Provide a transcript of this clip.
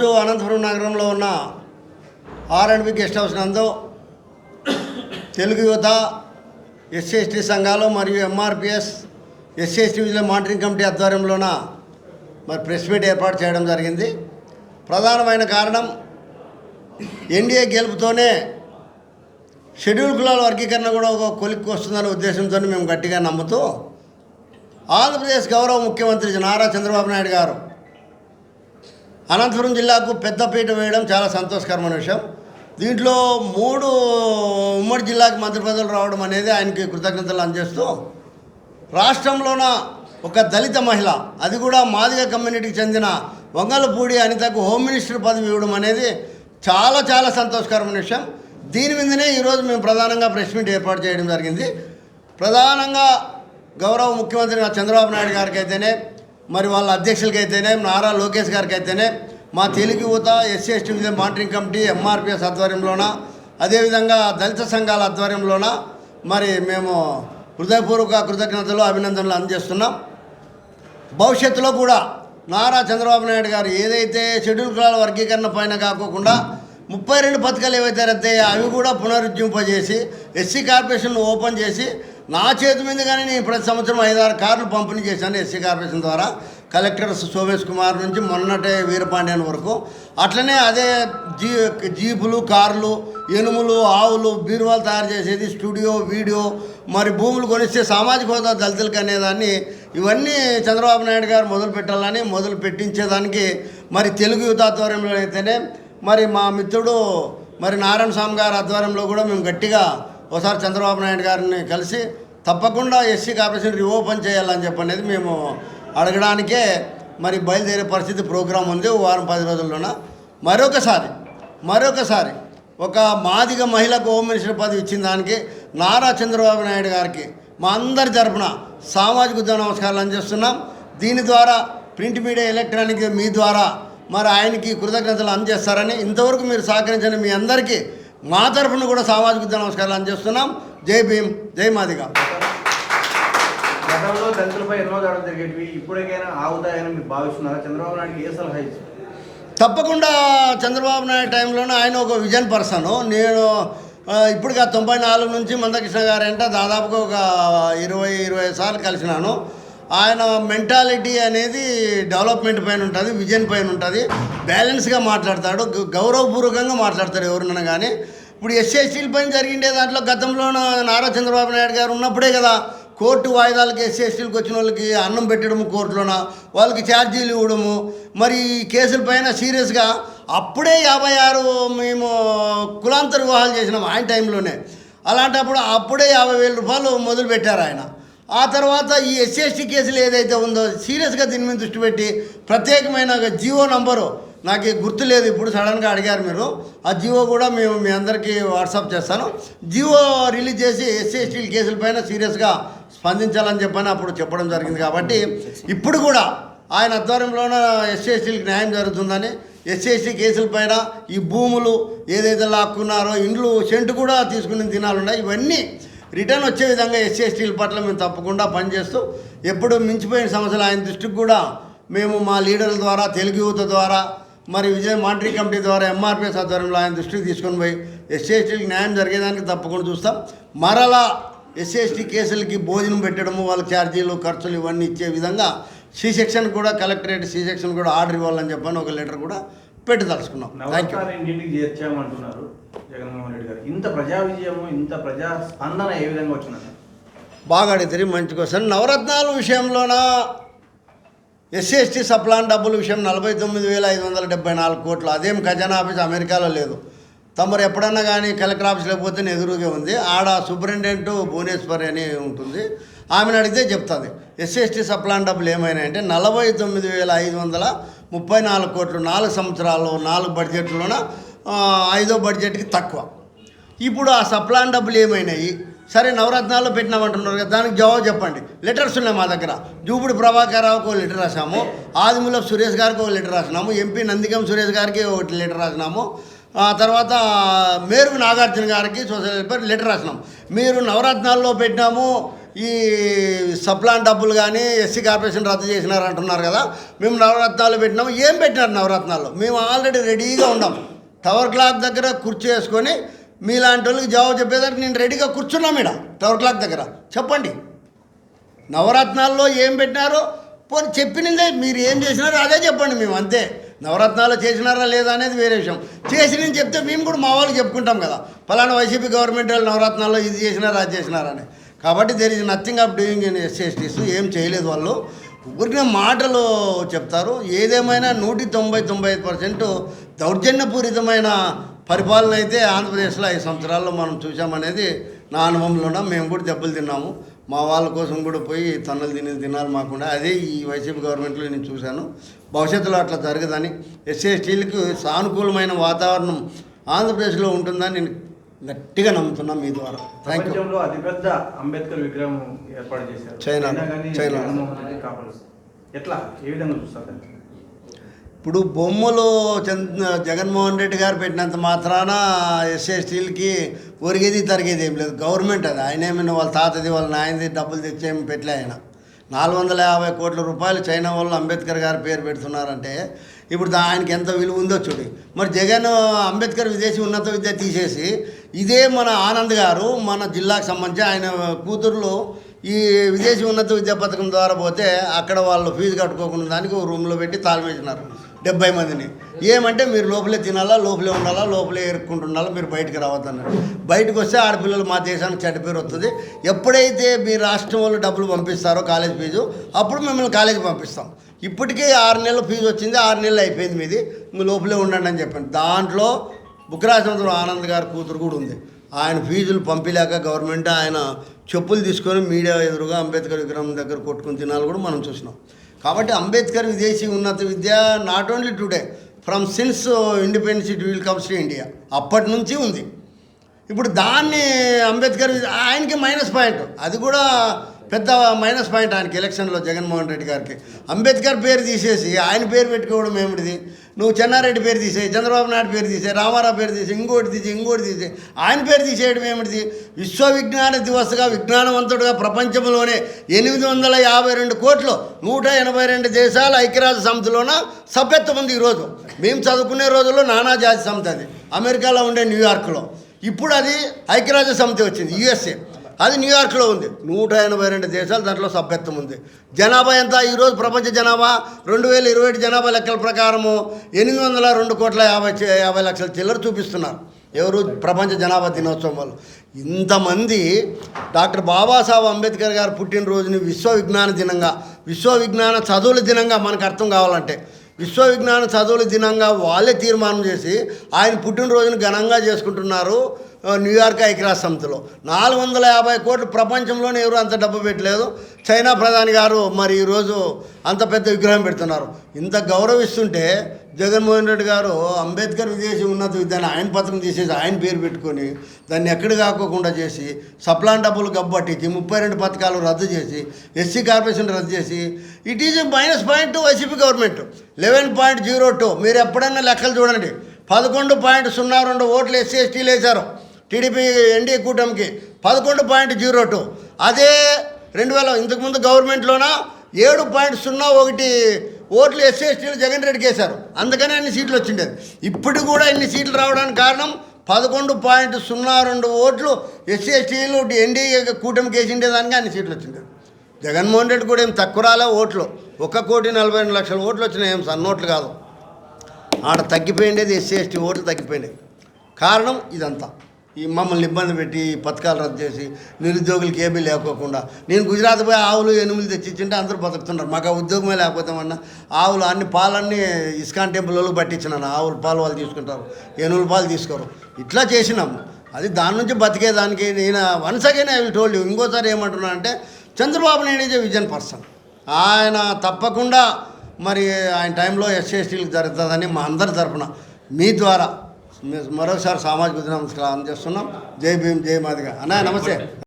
ఈరోజు అనంతపురం నగరంలో ఉన్న ఆర్ అండ్ గెస్ట్ హౌస్ నందు తెలుగు యువత ఎస్సీఎస్టీ సంఘాలు మరియు MRPS SC ST vigil monitoring committee ఆధ్వర్యంలోన మరి ప్రెస్ మీట్ ఏర్పాటు చేయడం జరిగింది. ప్రధానమైన కారణం ఎన్డీఏ గెలుపుతోనే షెడ్యూల్ కులాల వర్గీకరణ కూడా ఒక కొలిక్కి వస్తుందనే ఉద్దేశంతో మేము గట్టిగా నమ్ముతూ ఆంధ్రప్రదేశ్ గౌరవ ముఖ్యమంత్రి నారా చంద్రబాబు నాయుడు గారు అనంతపురం జిల్లాకు పెద్దపీట వేయడం చాలా సంతోషకరమైన విషయం. దీంట్లో మూడు ఉమ్మడి జిల్లాకు మంత్రి పదవులు రావడం అనేది ఆయనకి కృతజ్ఞతలు అందజేస్తూ రాష్ట్రంలోన ఒక దళిత మహిళ అది కూడా మాదిగ కమ్యూనిటీకి చెందిన వంగలపూడి అనితకు హోమ్ మినిస్టర్ పదవి ఇవ్వడం అనేది చాలా చాలా సంతోషకరమైన విషయం. దీని మీదనే ఈరోజు మేము ప్రధానంగా ప్రెస్ మీట్ ఏర్పాటు చేయడం జరిగింది. ప్రధానంగా గౌరవ ముఖ్యమంత్రి చంద్రబాబు నాయుడు గారికి అయితేనే మరి వాళ్ళ అధ్యక్షులకి అయితేనే నారా లోకేష్ గారికి అయితేనే మా తెలుగు యువత ఎస్సీ ఎస్టీ మీద మానిటరింగ్ కమిటీ ఎంఆర్పిఎస్ ఆధ్వర్యంలోన అదేవిధంగా దళిత సంఘాల ఆధ్వర్యంలోన మరి మేము హృదయపూర్వక కృతజ్ఞతలు అభినందనలు అందజేస్తున్నాం. భవిష్యత్తులో కూడా నారా చంద్రబాబు నాయుడు గారు ఏదైతే షెడ్యూల్ కులాల వర్గీకరణ పైన కాకోకుండా ముప్పై రెండు పథకాలు ఏవైతే రద్దయ్యా అవి కూడా పునరుజ్జింపజేసి ఎస్సీ కార్పొరేషన్ ఓపెన్ చేసి నా చేతి మీద కానీ నేను ప్రతి సంవత్సరం ఐదారు కార్లు పంపిణీ చేశాను ఎస్సీ కార్పొరేషన్ ద్వారా. కలెక్టర్ సోమేష్ కుమార్ నుంచి మొన్నటే వీరపాండ్యన్ వరకు. అట్లనే అదే జీ జీపులు కార్లు ఎనుములు ఆవులు బీరువాలు తయారు చేసేది స్టూడియో వీడియో మరి భూములు కొనిస్తే సామాజిక హోదా దళితులకు అనేదాన్ని ఇవన్నీ చంద్రబాబు నాయుడు గారు మొదలు పెట్టాలని మొదలు పెట్టించేదానికి మరి తెలుగు యువత ఆధ్వర్యంలో అయితేనే మరి మా మిత్రుడు మరి నారాయణ స్వామి గారి ఆధ్వర్యంలో కూడా మేము గట్టిగా ఒకసారి చంద్రబాబు నాయుడు గారిని కలిసి తప్పకుండా ఎస్సీ కార్పొరేషన్ రీఓపెన్ చేయాలని చెప్పనేది మేము అడగడానికే మరి బయలుదేరే పరిస్థితి ప్రోగ్రాం ఉంది. వారం పది రోజుల్లోన మరొకసారి మరొకసారి ఒక మాదిగ మహిళకు హోమ్ మినిస్టర్ పదవి ఇచ్చిన దానికి నారా చంద్రబాబు నాయుడు గారికి మా అందరి తరపున సామాజిక ఉద్యమ నమస్కారాలు అందజేస్తున్నాం దీని ద్వారా ప్రింట్ మీడియా ఎలక్ట్రానిక్ మీ ద్వారా మరి ఆయనకి కృతజ్ఞతలు అందజేస్తారని ఇంతవరకు మీరు సహకరించిన మీ అందరికీ మా తరఫున కూడా సామాజిక ఉద్యమ నమస్కారాలు అందజేస్తున్నాం జై భీమ్ జై మాదిగ. గతంలో దళితులపై ఎన్నో దాడులు జరిగేటివి ఇప్పటికైనా ఆగుతాయని మీరు భావిస్తున్నారా? చంద్రబాబు నాయుడుకి ఏ సలహా ఇచ్చారు తప్పకుండా చంద్రబాబు నాయుడు టైంలోనే ఆయన ఒక విజన్ పర్సన్. నేను ఆ తొంభై నాలుగు నుంచి మందకృష్ణ గారు అంటే దాదాపుగా ఒక ఇరవై ఇరవై సార్లు కలిసినాను. ఆయన మెంటాలిటీ అనేది డెవలప్మెంట్ పైన ఉంటుంది విజన్ పైన ఉంటుంది. బ్యాలెన్స్గా మాట్లాడతాడు గౌరవపూర్వకంగా మాట్లాడతాడు ఎవరినైనా కానీ ఇప్పుడు ఎస్ఎస్సీల పైన జరిగిండే దాంట్లో గతంలో నారా చంద్రబాబు నాయుడు గారు ఉన్నప్పుడే కదా కోర్టు వాయిదాలకి ఎస్సీఎస్టీలకు వచ్చిన వాళ్ళకి అన్నం పెట్టడము కోర్టులోన వాళ్ళకి ఛార్జీలు ఇవ్వడము. మరి ఈ కేసుల పైన సీరియస్గా అప్పుడే యాభై ఆరు మేము కులాంతర వివాహాలు చేసినాం ఆయన టైంలోనే. అలాంటప్పుడు అప్పుడే యాభై వేల రూపాయలు మొదలు పెట్టారు ఆయన. ఆ తర్వాత ఈ ఎస్సీఎస్టీ కేసులు ఏదైతే ఉందో సీరియస్గా దీని మీద దృష్టి పెట్టి ప్రత్యేకమైన జియో నంబరు నాకు గుర్తు లేదు ఇప్పుడు సడన్గా అడిగారు మీరు. ఆ జియో కూడా మేము మీ అందరికీ వాట్సాప్ చేస్తాను. జియో రిలీజ్ చేసి ఎస్సీ ఎస్టీల కేసులపైన సీరియస్గా స్పందించాలని చెప్పని అప్పుడు చెప్పడం జరిగింది కాబట్టి ఇప్పుడు కూడా ఆయన ఆధ్వర్యంలోన ఎస్సీ ఎస్టీలకు న్యాయం జరుగుతుందని ఎస్సీ ఎస్టీ కేసులపైన ఈ భూములు ఏదైతే లాక్కున్నారో ఇండ్లు సెంటు కూడా తీసుకునే దినాలు ఉన్నాయి. ఇవన్నీ రిటర్న్ వచ్చే విధంగా ఎస్సీ ఎస్టీల పట్ల మేము తప్పకుండా పనిచేస్తూ ఎప్పుడు మించిపోయిన సమస్యలు ఆయన దృష్టికి కూడా మేము మా లీడర్ల ద్వారా తెలుగు యువత ద్వారా మరి విజయ మానిటరింగ్ కమిటీ ద్వారా ఎంఆర్పిఎస్ ఆధ్వర్యంలో ఆయన దృష్టికి తీసుకొని పోయి ఎస్సీ ఎస్టీలకు న్యాయం జరిగేదానికి తప్పకుండా చూస్తాం. మరలా ఎస్సీ ఎస్టీ కేసులకి భోజనం పెట్టడము వాళ్ళ ఛార్జీలు ఖర్చులు ఇవన్నీ ఇచ్చే విధంగా సి సెక్షన్ కూడా కలెక్టరేట్ సి సెక్షన్ కూడా ఆర్డర్ ఇవ్వాలని చెప్పని ఒక లెటర్ కూడా పెట్టదలుచుకున్నాం థ్యాంక్ యూ చేర్చామంటున్నారు జగన్మోహన్ రెడ్డి గారు. ఇంత ప్రజా విజయము ఇంత ప్రజా స్పందన ఏ విధంగా వచ్చిందండి? బాగా అడిగితే మంచి క్వశ్చన్ నవరత్నాల విషయంలోన? ఎస్సీ ఎస్టీ సప్లాన్ డబ్బుల విషయం నలభై తొమ్మిది వేల ఐదు వందల డెబ్బై నాలుగు కోట్లు. అదేం ఖజానా ఆఫీస్ అమెరికాలో లేదు. తమరు ఎప్పుడన్నా కానీ కలెక్టర్ ఆఫీస్లో పోతే ఎదురుగా ఉంది. ఆడ సూపరింటెండెంట్ భువనేశ్వరి అని ఉంటుంది. ఆమెను అడిగితే చెప్తుంది ఎస్సీ ఎస్టీ సప్లాన్ డబ్బులు ఏమైనాయంటే నలభై తొమ్మిది వేల ఐదు వందల ముప్పై నాలుగు కోట్లు నాలుగు సంవత్సరాలు నాలుగు బడ్జెట్లోన ఐదో బడ్జెట్కి తక్కువ. ఇప్పుడు ఆ సప్లాన్ డబ్బులు ఏమైనాయి? సరే నవరత్నాల్లో పెట్టినామంటున్నారు కదా దానికి జవాబు చెప్పండి. లెటర్స్ ఉన్నాయి మా దగ్గర. జూపుడు ప్రభాకర్ రావుకి ఒక లెటర్ రాసాము ఆదిమూలపు సురేష్ గారికి ఒక లెటర్ రాసినాము ఎంపీ నందిగం సురేష్ గారికి ఒకటి లెటర్ రాసినాము ఆ తర్వాత మేరు నాగార్జున గారికి సోషల్ వెల్ఫేర్ లెటర్ రాసినాం మీరు నవరత్నాల్లో పెట్టినాము ఈ సప్లాన్ డబ్బులు కానీ ఎస్సీ కార్పొరేషన్ రద్దు చేసినారు అంటున్నారు కదా మేము నవరత్నాలు పెట్టినాము. ఏం పెట్టినారు నవరత్నాలు? మేము ఆల్రెడీ రెడీగా ఉన్నాం. టవర్ క్లాక్ దగ్గర కుర్చీ వేసుకొని మీలాంటి వాళ్ళకి జవాబు చెప్పేదానికి నేను రెడీగా కూర్చున్నాం ఇక్కడ టవర్ క్లాక్ దగ్గర. చెప్పండి. నవరత్నాల్లో ఏం పెట్టినారో? పోనీ చెప్పినదే మీరు ఏం చేసినారో అదే చెప్పండి మేము అంతే. నవరత్నాలు చేసినారా లేదా అనేది వేరే విషయం. చేసినని చెప్తే మేము కూడా మా వాళ్ళకి చెప్పుకుంటాం కదా ఫలానా వైసీపీ గవర్నమెంట్ వాళ్ళు నవరత్నాల్లో ఇది చేసినారా అది చేసినారని కాబట్టి there is nothing of doing in SSTs ఏం చేయలేదు వాళ్ళు. ఊరికే మాటలు చెప్తారు. ఏదేమైనా నూటి తొంభై తొంభై ఐదు పర్సెంట్ దౌర్జన్యపూరితమైన పరిపాలన అయితే ఆంధ్రప్రదేశ్లో ఐదు సంవత్సరాల్లో మనం చూసామనేది నా అనుభవంలోన మేము కూడా దెబ్బలు తిన్నాము. మా వాళ్ళ కోసం కూడా పోయి తన్నులు తిని తినాలి మాకుండా. అదే ఈ వైసీపీ గవర్నమెంట్లో నేను చూశాను. భవిష్యత్తులో అట్లా జరగదని. ఎస్సీ ఎస్టీలకు సానుకూలమైన వాతావరణం ఆంధ్రప్రదేశ్లో ఉంటుందని నేను గట్టిగా నమ్ముతున్నాను మీ ద్వారా. థ్యాంక్ యూ అతిపెద్ద అంబేద్కర్ విగ్రహం ఏర్పాటు చేశారు. చైనా. చైనా. ఎట్లా? ఏ విధంగా చూస్తారు? ఇప్పుడు బొమ్మలు చంద్ర జగన్మోహన్ రెడ్డి గారు పెట్టినంత మాత్రాన ఎస్సీ ఎస్టీలకి ఒరిగేది తరిగేది ఏం లేదు. గవర్నమెంట్ అది. ఆయన ఏమైనా వాళ్ళ తాతది వాళ్ళ నాయనది డబ్బులు తెచ్చేమి పెట్టలే ఆయన. నాలుగు వందల యాభై కోట్ల రూపాయలు చైనా వాళ్ళు అంబేద్కర్ గారి పేరు పెడుతున్నారంటే ఇప్పుడు ఆయనకి ఎంత విలువ ఉందో చూడు. మరి జగన్ అంబేద్కర్ విదేశీ ఉన్నత విద్య తీసేసి ఇదే మన ఆనంద్ గారు మన జిల్లాకు సంబంధించి ఆయన కూతుర్లు ఈ విదేశీ ఉన్నత విద్యా పథకం ద్వారా పోతే అక్కడ వాళ్ళు ఫీజు కట్టుకోకుండా దానికి రూమ్లో పెట్టి తాళమేసినారు డెబ్బై మందిని. ఏమంటే మీరు లోపలే తినాలా లోపలే ఉండాలా లోపలే ఏరుకుంటుండాలా మీరు బయటకు రావద్దన్నారు. బయటకు వస్తే ఆడపిల్లలు మా దేశానికి చెడ్డ పేరు వస్తుంది. ఎప్పుడైతే మీ రాష్ట్రం వాళ్ళు డబ్బులు పంపిస్తారో కాలేజ్ ఫీజు అప్పుడు మిమ్మల్ని కాలేజీకి పంపిస్తాం. ఇప్పటికే ఆరు నెలల ఫీజు వచ్చింది ఆరు నెలలు అయిపోయింది మీది. మీ లోపలే ఉండండి అని చెప్పాను. దాంట్లో బుక్రాజమంతుడు ఆనంద్ గారి కూతురు కూడా ఉంది. ఆయన ఫీజులు పంపిలేక గవర్నమెంట్ ఆయన చెప్పులు తీసుకొని మీడియా ఎదురుగా అంబేద్కర్ విగ్రహం దగ్గర కొట్టుకుని తినాలి కూడా మనం చూసినాం. కాబట్టి అంబేద్కర్ విదేశీ ఉన్నత విద్య not only today from since independence it will comes to India అప్పటి నుంచి ఉంది. ఇప్పుడు దాన్ని అంబేద్కర్ ఆయనకి మైనస్ పాయింట్. అది కూడా పెద్ద మైనస్ పాయింట్ ఆయనకి ఎలక్షన్లో జగన్మోహన్ రెడ్డి గారికి. అంబేద్కర్ పేరు తీసేసి ఆయన పేరు పెట్టుకోవడం ఏమిటిది? నువ్వు చెన్నారెడ్డి పేరు తీసే చంద్రబాబు నాయుడు పేరు తీసే రామారావు పేరు తీసే ఇంకోటి తీసే ఇంకోటి తీసే ఆయన పేరు తీసేయడం ఏమిటిది? విశ్వవిజ్ఞాన దివస్గా విజ్ఞానవంతుడుగా ప్రపంచంలోనే ఎనిమిది వందల యాభై రెండు కోట్లు నూట ఎనభై రెండు దేశాల ఐక్యరాజ్య సమితిలోన సభ్యత్వం ఉంది ఈరోజు మేము చదువుకునే రోజుల్లో నానాజాతి సమితి అది. అమెరికాలో ఉండే న్యూయార్క్లో. ఇప్పుడు అది ఐక్యరాజ్య సమితి వచ్చింది యుఎస్ఏ. అది న్యూయార్క్లో ఉంది. నూట ఎనభై రెండు దేశాలు దాంట్లో సభ్యత్వం ఉంది. జనాభా ఎంత? ఈరోజు ప్రపంచ జనాభా రెండు వేల ఇరవై ఒకటి జనాభా లెక్కల ప్రకారము ఎనిమిది వందల రెండు కోట్ల యాభై యాభై లక్షల చిల్లర చూపిస్తున్నారు. ఎవరు? ప్రపంచ జనాభా దినోత్సవం వాళ్ళు. ఇంతమంది డాక్టర్ బాబాసాహెబ్ అంబేద్కర్ గారు పుట్టినరోజుని విశ్వ విజ్ఞాన దినంగా విశ్వ విజ్ఞాన చదువుల దినంగా మనకు అర్థం కావాలంటే విశ్వ విజ్ఞాన చదువుల దినంగా వాళ్ళే తీర్మానం చేసి ఆయన పుట్టినరోజును ఘనంగా చేసుకుంటున్నారు. న్యూయార్క్ ఐక్యరాజ్య సంస్థలో నాలుగు వందల యాభై కోట్లు ప్రపంచంలోనే ఎవరు అంత డబ్బు పెట్టలేదు. చైనా ప్రధాని గారు మరి ఈరోజు అంత పెద్ద విగ్రహం పెడుతున్నారు. ఇంత గౌరవిస్తుంటే జగన్మోహన్ రెడ్డి గారు అంబేద్కర్ విదేశీ ఉన్నత విద్యాన్ని ఆయన పథకం తీసేసి ఆయన పేరు పెట్టుకొని దాన్ని ఎక్కడ కాకోకుండా చేసి సప్లాన్ డబ్బులు గబ్బట్టించి ముప్పై రెండు పథకాలు రద్దు చేసి ఎస్సీ కార్పొరేషన్ రద్దు చేసి it is minus point YCP government. Eleven point zero two. మీరు ఎప్పుడైనా లెక్కలు చూడండి. పదకొండు పాయింట్ సున్నా రెండు ఓట్లు ఎస్సీ ఎస్టీలు వేశారు టీడీపీ ఎన్డీఏ కూటమికి పదకొండు పాయింట్ జీరో టూ. అదే రెండు వేల ఇంతకుముందు గవర్నమెంట్లోన ఏడు పాయింట్ సున్నా ఒకటి ఓట్లు ఎస్సీ ఎస్టీలు జగన్ రెడ్డికి వేశారు. అందుకనే అన్ని సీట్లు వచ్చిండేది. ఇప్పుడు కూడా ఇన్ని సీట్లు రావడానికి కారణం పదకొండు పాయింట్ సున్నా రెండు ఓట్లు ఎస్సీ ఎస్టీలు ఎన్డీఏ కూటమికి వేసిండేదానికి అన్ని సీట్లు వచ్చిండేది జగన్మోహన్ రెడ్డి కూడా ఏం తక్కువ రాలే ఓట్లు. ఒక కోటి నలభై రెండు లక్షల ఓట్లు వచ్చినాయి. ఏం సన్నోట్లు కాదు. ఆడ తగ్గిపోయిండేది ఎస్సీ ఎస్టీ ఓట్లు తగ్గిపోయినాయి. కారణం ఇదంతా. ఈ మమ్మల్ని ఇబ్బంది పెట్టి ఈ పథకాలు రద్దు చేసి నిరుద్యోగులకి ఏమీ లేకోకుండా. నేను గుజరాత్ పోయి ఆవులు ఎనుములు తెచ్చిచ్చింటే అందరూ బతుకుతున్నారు. మాకు ఆ ఉద్యోగమే లేకపోతామన్నా ఆవులు అన్ని పాలన్నీ ఇస్కాన్ టెంపుల్ వాళ్ళకి పట్టించినాను ఆవులు పాలు వాళ్ళు తీసుకుంటారు. ఏనుగుల పాలు తీసుకోరు. ఇట్లా చేసినాము. అది దాని నుంచి బతికేదానికి నేను once again I will told you ఇంకోసారి ఏమంటున్నా అంటే Chandrababu Naidu is vision person. ఆయన తప్పకుండా మరి ఆయన టైంలో ఎస్సీ ఎస్టీలకు జరుగుతుందని మా అందరి తరఫున మీ ద్వారా మరొకసారి మరోసారి సామాజిక నమస్కారం అందజేస్తున్నాం జై భీమ్ జై మాదిగా. అన్నయ్య నమస్తే.